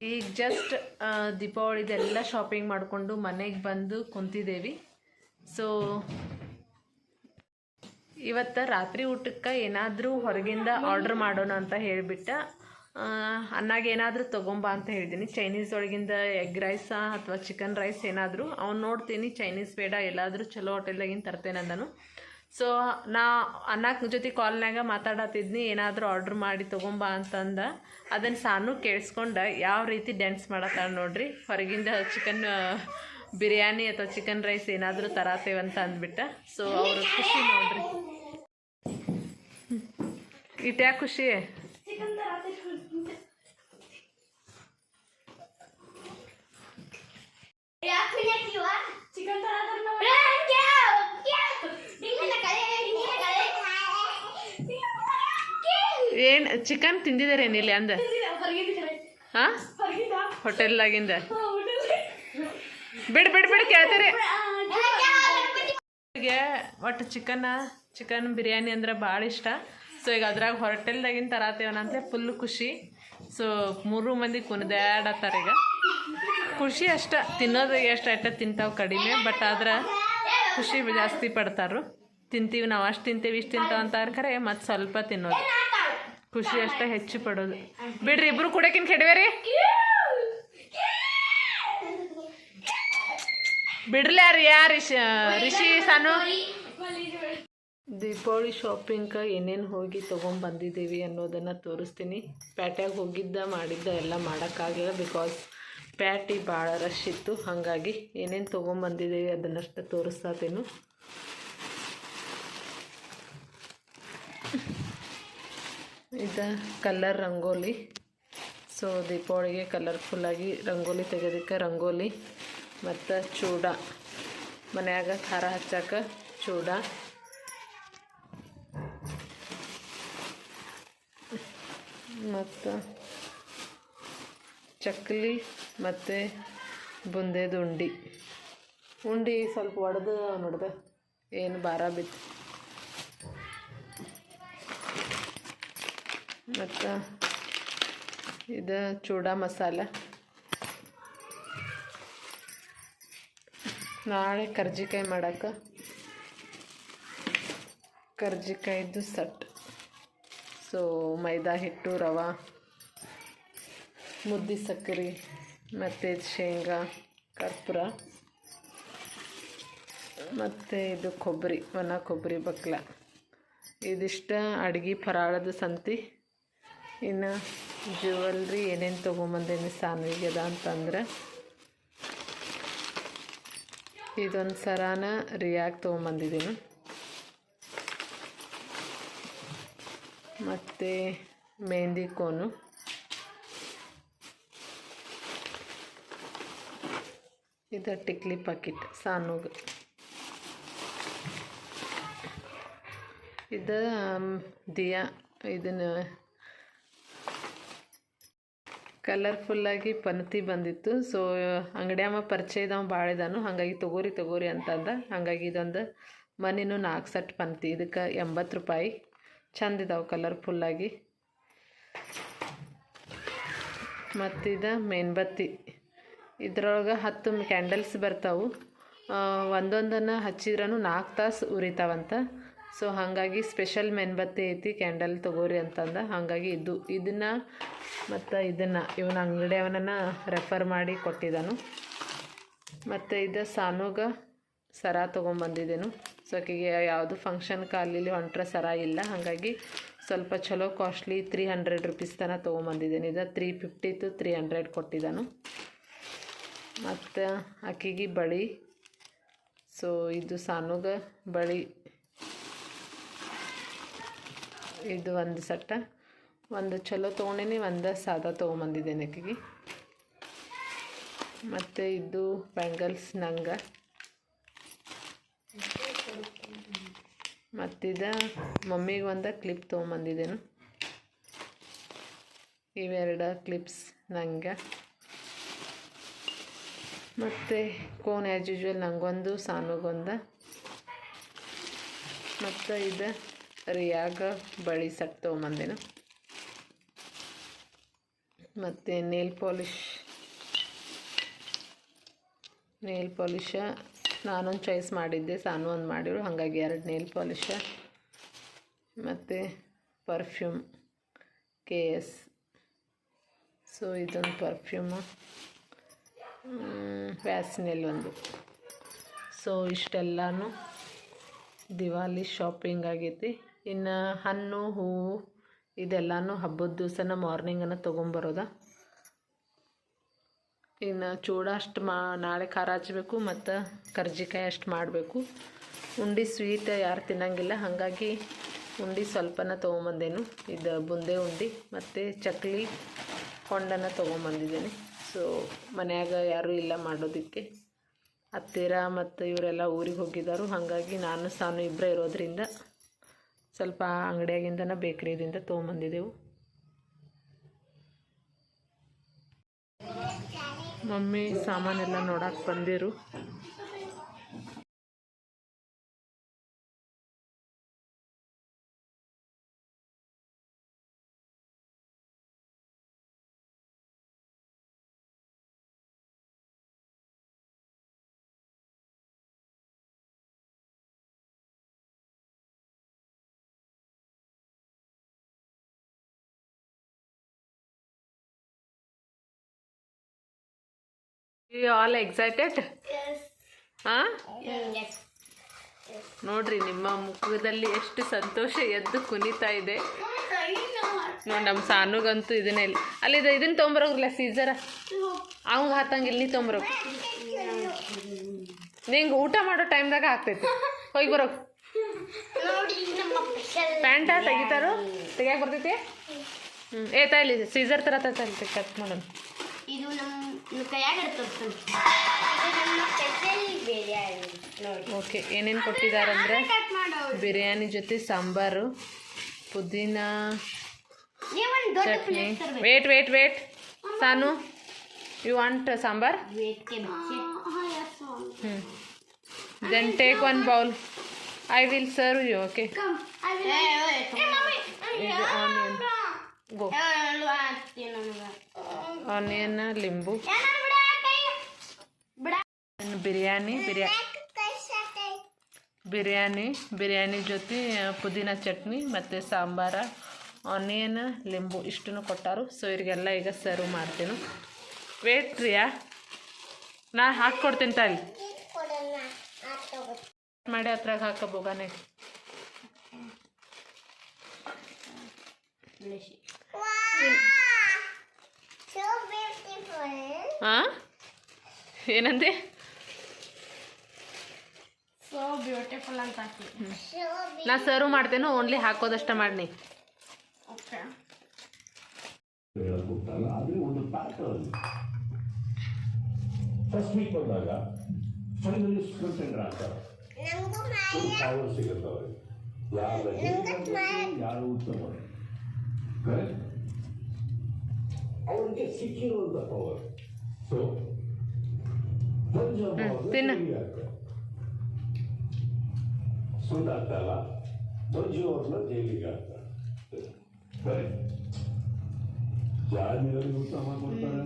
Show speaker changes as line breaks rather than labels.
ಈಗ just ದೀಪಾವಳಿದೆಲ್ಲ shopping ಮಾಡಿಕೊಂಡು ಮನೆಗೆ ಬಂದು ಕುಂತಿದ್ದೇವೆ ಸೊ ಇವತ್ತು ರಾತ್ರಿ ಊಟಕ್ಕೆ ಏನಾದರೂ ಹೊರಗಿಂದ ಆರ್ಡ್ರ್ ಮಾಡೋಣ ಅಂತ ಹೇಳಿಬಿಟ್ಟ. ಅನ್ನಾಗ ಏನಾದರೂ ತೊಗೊಂಬಾ ಅಂತ ಹೇಳಿದ್ದೀನಿ ಚೈನೀಸ್ ಒಳಗಿಂದ ಎಗ್ ರೈಸಾ ಅಥವಾ ಚಿಕನ್ ರೈಸ್ ಏನಾದರೂ. ಅವ್ನು ನೋಡ್ತೀನಿ ಚೈನೀಸ್ ಬೇಡ, ಎಲ್ಲಾದರೂ ಚಲೋ ಹೋಟೆಲ್ದಾಗಿನ ತರ್ತೇನೆ ಅಂದನು. ಸೊ ನಾ ಅನ್ನಕ್ಕೆ ಜೊತೆ ಕಾಲ್ನಾಗ ಮಾತಾಡತ್ತಿದ್ನಿ ಏನಾದರೂ ಆರ್ಡ್ರ್ ಮಾಡಿ ತೊಗೊಂಬ ಅಂತಂದ. ಅದನ್ನು ಸಾನು ಕೇಳಿಸ್ಕೊಂಡು, ಯಾವ ರೀತಿ ಡ್ಯಾನ್ಸ್ ಮಾಡತ್ತಾಳ ನೋಡ್ರಿ. ಹೊರಗಿಂದ ಚಿಕನ್ ಬಿರಿಯಾನಿ ಅಥವಾ ಚಿಕನ್ ರೈಸ್ ಏನಾದರೂ ಅಂತ ಅಂದ್ಬಿಟ್ಟ. ಸೊ ಅವರು ಖುಷಿ ನೋಡ್ರಿ. ಇಟ್ಯಾ ಖುಷಿ?
ಚಿಕನ್
ಏನು ಚಿಕನ್ ತಿಂದಿದ್ದಾರೇನು ಇಲ್ಲಿ ಅಂದ? ಹಾಂ? ಹೋಟೆಲ್ದಾಗಿಂದ ಬಿಡ್ ಬಿಡ್ ಬಿಡ್ ಕೇಳ್ತಾರೆ. ಒಟ್ಟು ಚಿಕನ್ ಚಿಕನ್ ಬಿರಿಯಾನಿ ಅಂದ್ರೆ ಭಾಳ ಇಷ್ಟ. ಸೊ ಈಗ ಅದ್ರಾಗ ಹೋಟೆಲ್ದಾಗಿನ ತರಾತೇವನಂತೆ ಫುಲ್ ಖುಷಿ. ಸೊ ಮೂರು ಮಂದಿ ಕುಣಿದಾಡತ್ತಾರ ಈಗ. ಖುಷಿ ಅಷ್ಟ ತಿನ್ನೋದು ಎಷ್ಟು ಅಟ್ಟ ತಿಂತಾವ್ ಕಡಿಮೆ ಬಟ್ ಆದ್ರೆ ಖುಷಿ ಜಾಸ್ತಿ ಪಡ್ತಾರು ತಿಂತೀವಿ ನಾವು ಅಷ್ಟು ತಿಂತೀವಿ ಇಷ್ಟು ತಿಂತಾವೆ ಅಂತಾರೆ ಖರೆ ಮತ್ತು ಸ್ವಲ್ಪ ತಿನ್ನೋದು. ಖುಷಿ ಅಷ್ಟ ಹೆಚ್ಚು ಪಡೋದು. ಬಿಡ್ರಿ ಇಬ್ರು ಕುಡಕಿನ್ ಕೆಡವೇರಿ ಬಿಡ್ರಿ ಯಾರು ಯಾರು ರಿಷಿ ರಿಷಿ ಸಾನು? ದೀಪಾವಳಿ ಶಾಪಿಂಗ್ ಏನೇನು ಹೋಗಿ ತೊಗೊಂಬಂದಿದ್ದೀವಿ ಅನ್ನೋದನ್ನು ತೋರಿಸ್ತೀನಿ. ಪ್ಯಾಟ್ಯಾಗ ಹೋಗಿದ್ದ ಮಾಡಿದ್ದ ಎಲ್ಲ ಮಾಡೋಕ್ಕಾಗಲಿಲ್ಲ ಬಿಕಾಸ್ ಪ್ಯಾಟಿ ಭಾಳ ರಶ್ ಇತ್ತು. ಹಾಗಾಗಿ ಏನೇನು ತೊಗೊಂಬಂದಿದ್ದೀವಿ ಅದನ್ನಷ್ಟು ತೋರಿಸ್ತಾತೇನು ಇದು ಕಲ್ಲರ್ ರಂಗೋಲಿ. ಸೊ ದೀಪಾವಳಿಗೆ ಕಲರ್ಫುಲ್ಲಾಗಿ ರಂಗೋಲಿ ತೆಗೆಯೋದಕ್ಕೆ ರಂಗೋಲಿ ಮತ್ತು ಚೂಡ. ಮನ್ಯಾಗ ಖಾರ ಹಚ್ಚಾಕ ಚೂಡ. ಮತ್ತು ಚಕ್ಲಿ ಮತ್ತು ಬುಂದೇದು ಉಂಡಿ ಉಂಡಿ ಸ್ವಲ್ಪ ಒಡೆದು ನೋಡ್ದೆ. ಏನು ಭಾರ ಬಿತ್ತು ಮತ್ತು ಇದು ಚೂಡ ಮಸಾಲ. ನಾಳೆ ಕರ್ಜಿಕಾಯಿ ಮಾಡಕ್ಕೆ ಕರ್ಜಿಕಾಯ್ದು ಸಟ್. ಸೊ, ಮೈದಾ ಹಿಟ್ಟು, ರವೆ, ಮುದ್ದೆ ಸಕ್ಕರೆ, ಮತ್ತು ಶೇಂಗಾ, ಕರ್ಪೂರ, ಮತ್ತು ಇದು ಕೊಬ್ಬರಿ, ಒಣ ಕೊಬ್ಬರಿ ಬಕ್ಲ. ಇದಿಷ್ಟ ಅಡ್ಗೆ ಫರಾಳದ ಸಂತಿ. ಇನ್ನು ಜ್ಯುವೆಲ್ರಿ ಏನೇನು ತೊಗೊಂಬಂದೇನಿ ಅದ ಅಂತಂದ್ರೆ ಇದೊಂದು ಸರಾನ ರಿಯಾಕ್ ತೊಗೊಂಬಂದಿದ್ದೀನಿ. ಮತ್ತು ಮೆಹಂದಿ ಕೋನು. ಇದು ಟಿಕ್ಲಿ ಪಾಕಿಟ್ ಸಾನುಗ್ ಇದು ದಿಯಾ, ಇದನ್ನು ಕಲರ್ಫುಲ್ಲಾಗಿ ಪನತಿ ಬಂದಿತ್ತು. ಸೊ ಅಂಗಡಿಯಮ್ಮ ಪರಿಚಯ ಇದಾವ ಭಾಳ ಇದಾನು. ಹಾಗಾಗಿ ತಗೋರಿ ತಗೋರಿ ಅಂತಂದ. ಹಾಗಾಗಿ ಇದೊಂದು ಮನಿನೂ ನಾಲ್ಕು ಸೆಟ್ ಪಂತಿ ಇದಕ್ಕೆ ಎಂಬತ್ತು ರೂಪಾಯಿ. ಚಂದ ಇದಾವೆ ಕಲರ್ಫುಲ್ಲಾಗಿ. ಮತ್ತಿದ ಮೇನ್ಬತ್ತಿ ಇದ್ರೊಳಗೆ ಹತ್ತು ಕ್ಯಾಂಡಲ್ಸ್ ಬರ್ತಾವೆ. ಒಂದೊಂದನ್ನು ಹಚ್ಚಿದ್ರೂ ನಾಲ್ಕು ತಾಸು ಉರಿತಾವಂತ. ಸೊ ಹಾಗಾಗಿ ಸ್ಪೆಷಲ್ ಮೆನ್ಬತ್ತಿ ಐತಿ ಕ್ಯಾಂಡಲ್ ತೊಗೋರಿ ಅಂತಂದ ಹಾಗಾಗಿ ಇದು. ಇದನ್ನು ಮತ್ತು ಇದನ್ನು ಇವನ ಅಂಗಡಿ ಅವನನ್ನು ರೆಫರ್ ಮಾಡಿ ಕೊಟ್ಟಿದ್ದಾನು ಮತ್ತು ಇದು ಸಾನುಗ ಸರ ತೊಗೊಂಬಂದಿದ್ದೇನು ಸೊ ಆಕೆಗೆ ಯಾವುದು ಫಂಕ್ಷನ್ ಕಾಲಿಲಿ ಹೊಂಟ್ರೆ ಸರ ಇಲ್ಲ. ಹಾಗಾಗಿ ಸ್ವಲ್ಪ ಚಲೋ ಕಾಸ್ಟ್ಲಿ ತ್ರೀ ಹಂಡ್ರೆಡ್ ರುಪೀಸ್ ತನಕ ತೊಗೊಂಬಂದಿದ್ದೇನೆ ಇದು three fifty to three hundred ಕೊಟ್ಟಿದ್ದಾನು ಮತ್ತು ಆಕೆಗೆ ಬಳಿ ಸೊ ಇದು ಸಾನುಗ ಬಳಿ ಇದು ಒಂದು ಸಟ್ಟ ಒಂದು ಚಲೋ ತೊಗೊಂಡೇನಿ, ಒಂದು ಸಾದಾ ತೊಗೊಂಬಂದಿದ್ದೇನೆ ಆಕೆಗೆ ಮತ್ತು ಇದು ಬ್ಯಾಂಗಲ್ಸ್ ನಂಗೆ. ಮತ್ತಿದ ಮಮ್ಮಿಗೆ ಒಂದು ಕ್ಲಿಪ್ ತೊಗೊಂಬಂದಿದ್ದೇನು. ಇವೆರಡು ಕ್ಲಿಪ್ಸ್ ನಂಗೆ. ಮತ್ತು ಕೋನ್ ಆ್ಯಸ್ ಯೂಶ್ವಲ್ ನಂಗೊಂದು, ಸಾನುಗೊಂದು. ಮತ್ತು ಇದು ರಿಯಾಗ ಬಳಿ ಸಟ್ ತೊಗೊಂಬಂದೇನ. ಮತ್ತು ನೇಲ್ ಪಾಲಿಶ್ ನೇಲ್ ಪಾಲಿಶ ನಾನೊಂದು ಚಾಯ್ಸ್ ಮಾಡಿದ್ದೆ, ಸಾನು ಒಂದು ಮಾಡಿರು ಹಾಗಾಗಿ ಎರಡು ನೇಲ್ ಪಾಲಿಶ ಮತ್ತು ಪರ್ಫ್ಯೂಮ್ ಕೆ ಎಸ್ ಸೊ ಇದೊಂದು ಪರ್ಫ್ಯೂಮು ವ್ಯಾಸ್ನೆಲ್ ಒಂದು. ಸೊ ಇಷ್ಟೆಲ್ಲನೂ ದಿವಾಲಿ ಶಾಪಿಂಗ್ ಆಗೈತಿ. ಇನ್ನು ಹಣ್ಣು, ಹೂವು ಇದೆಲ್ಲನೂ ಹಬ್ಬದ ದಿವಸನ ಮಾರ್ನಿಂಗನ್ನು ತೊಗೊಂಬರೋದ. ಇನ್ನು ಚೂಡ ಅಷ್ಟು ಮಾ, ನಾಳೆ ಖಾರ ಹಚ್ಬೇಕು ಮತ್ತು ಕರ್ಜಿಕಾಯಿ ಅಷ್ಟು ಮಾಡಬೇಕು. ಉಂಡೆ ಸ್ವೀಟ್ ಯಾರು ತಿನ್ನಂಗಿಲ್ಲ, ಹಾಗಾಗಿ ಉಂಡೆ ಸ್ವಲ್ಪನ ತೊಗೊಂಬಂದೇನು. ಇದು ಬುಂದೆ ಉಂಡೆ ಮತ್ತು ಚಕ್ಲಿ ಕೊಂಡನ ತೊಗೊಂಬಂದಿದ್ದೇನೆ. ಸೊ ಮನ್ಯಾಗ ಯಾರೂ ಇಲ್ಲ ಮಾಡೋದಕ್ಕೆ. ಹತ್ತಿರ ಮತ್ತು ಇವರೆಲ್ಲ ಊರಿಗೆ ಹೋಗಿದ್ದಾರೆ ಹಾಗಾಗಿ ನಾನು ಸಾನು ಇಬ್ಬರೇ ಇರೋದ್ರಿಂದ ಸ್ವಲ್ಪ ಅಂಗಡಿಯಾಗಿಂದನ ಬೇಕ್ರಿದಿಂದ ತೊಗೊಂಬಂದಿದ್ದೆವು. ಮಮ್ಮಿ ಸಾಮಾನೆಲ್ಲ ನೋಡಕ್ಕೆ ಬಂದಿರು. ಯು ಆಲ್ ಎಕ್ಸೈಟೆಡ್ ಹಾಂ. ನೋಡ್ರಿ ನಿಮ್ಮ ಮುಖದಲ್ಲಿ ಎಷ್ಟು ಸಂತೋಷ ಎದ್ದು ಕುಣಿತಾ ಇದೆ. ನೋಡಿ ನಮ್ಮ ಸಾನುಗಂತೂ ಇದನ್ನೇ ಇಲ್ಲ. ಅಲ್ಲಿ ಇದು ಇದನ್ನ ತೊಂಬರೋಗ್ರಲ್ಲ ಸೀಸರ? ಅವಂಗೆ ಹಾತಂಗಿಲ್ಲ ನೀ ತೊಂಬರೋ. ನಿಂಗೆ ಊಟ ಮಾಡೋ ಟೈಮ್ದಾಗ ಆಗ್ತೈತಿ. ಹೋಗಿ ಬರೋ. ಪ್ಯಾಂಟ ತೆಗಿತಾರೋ? ತೆಗಿಯಾಕ ಬರ್ತೈತಿ? ಹ್ಞೂ ಏ ತಾಯಿಲಿ ಸೀಸರ್ ಥರ ತಲ್ಲಿ ಕಟ್ ಮಾಡೋಣ.
ಇದು ನಮ್ಮ ಕೈಯಾಗ ತೋರಿಸ್ತೀನಿ ಇದು ನಮ್ಮ ಸ್ಪೆಷಲ್ ಬಿರಿಯಾನಿ ನೋಡಿ
ಓಕೆ ಏನೇನು ಕೊಟ್ಟಿದ್ದಾರಂದ್ರೆ
ಕಟ್ ಮಾಡೋ
ಬಿರಿಯಾನಿ ಜೊತೆ ಸಾಂಬಾರು ಪುದೀನ
ನೀವೊಂದು ದೊಡ್ಡ
ಚಟ್ನಿ
ಪ್ಲೇಟ್ ತರಬೇಕು
wait wait wait Sanu you want sambar
ವೇಟ್ಗೆ ಬಚ್ಚೆ
ಹ್ಞೂ then take one bowl I will serve you okay ಇದು ಆನಿಯನ್ ಗೋ ಆನಿಯನ್ ಲಿಂಬು ಬಿರಿಯಾನಿ ಬಿರಿಯಾನಿ ಬಿರಿಯಾ ಬಿರಿಯಾನಿ ಬಿರಿಯಾನಿ ಜೊತೆ ಪುದೀನ ಚಟ್ನಿ ಮತ್ತು ಸಾಂಬಾರ ಆನಿಯನ್ ಲಿಂಬು ಇಷ್ಟನ್ನು ಕೊಟ್ಟಾರು. ಸೊ ಇವ್ರಿಗೆಲ್ಲ ಈಗ ಸರ್ವ್ ಮಾಡ್ತೀನಿ. ವೇಟ್ ಪ್ರಿಯಾ. ನಾ ಹಾಕ್ಕೊಡ್ತೀನಿ ತಾಯಿ. ಮಾಡಿ ಹತ್ರಾಗ ಹಾಕ ಹಾಂ ಏನಂದೆ?
ಸೊ ಬ್ಯೂಟಿಫುಲ್ ಅಂತ ಹಾಕಿ.
ನಾ ಸರ್ವ್ ಮಾಡ್ತೇನೆ ಓನ್ಲಿ ಹಾಕೋದಷ್ಟೇ ಮಾಡಿ
ಓಕೆ
ಫಸ್ಟ್ ವೀಕ್ ಬಂದಾಗ ಫೈನಲಿ ಸ್ಕ್ರಿಪ್ಟೆಂಡರ್ ಆಗ್ತಾರೆ ಒಂದು ಪವರ್ ಸಿಗುತ್ತೆ ಅವ್ರಿಗೆ. ಯಾರು ಯಾರು ಉತ್ತಮ ಕರೆಕ್ಟ್ ಅವ್ರಿಗೆ ಸಿಕ್ಕಿರುವಂತ ಪವರ್
ತಿನ್ನು.
ಸುಳ್ಳಾಗ್ತಲ್ಲ ಮಂಜು ಅವ್ರನ್ನ ಜೈಲಿಗೆ ಹಾಕ್ತಾರೆ ಕರೆಕ್ಟ್ ಯಾರು ಉತ್ತಮ ಕೊಡ್ತಾರೆ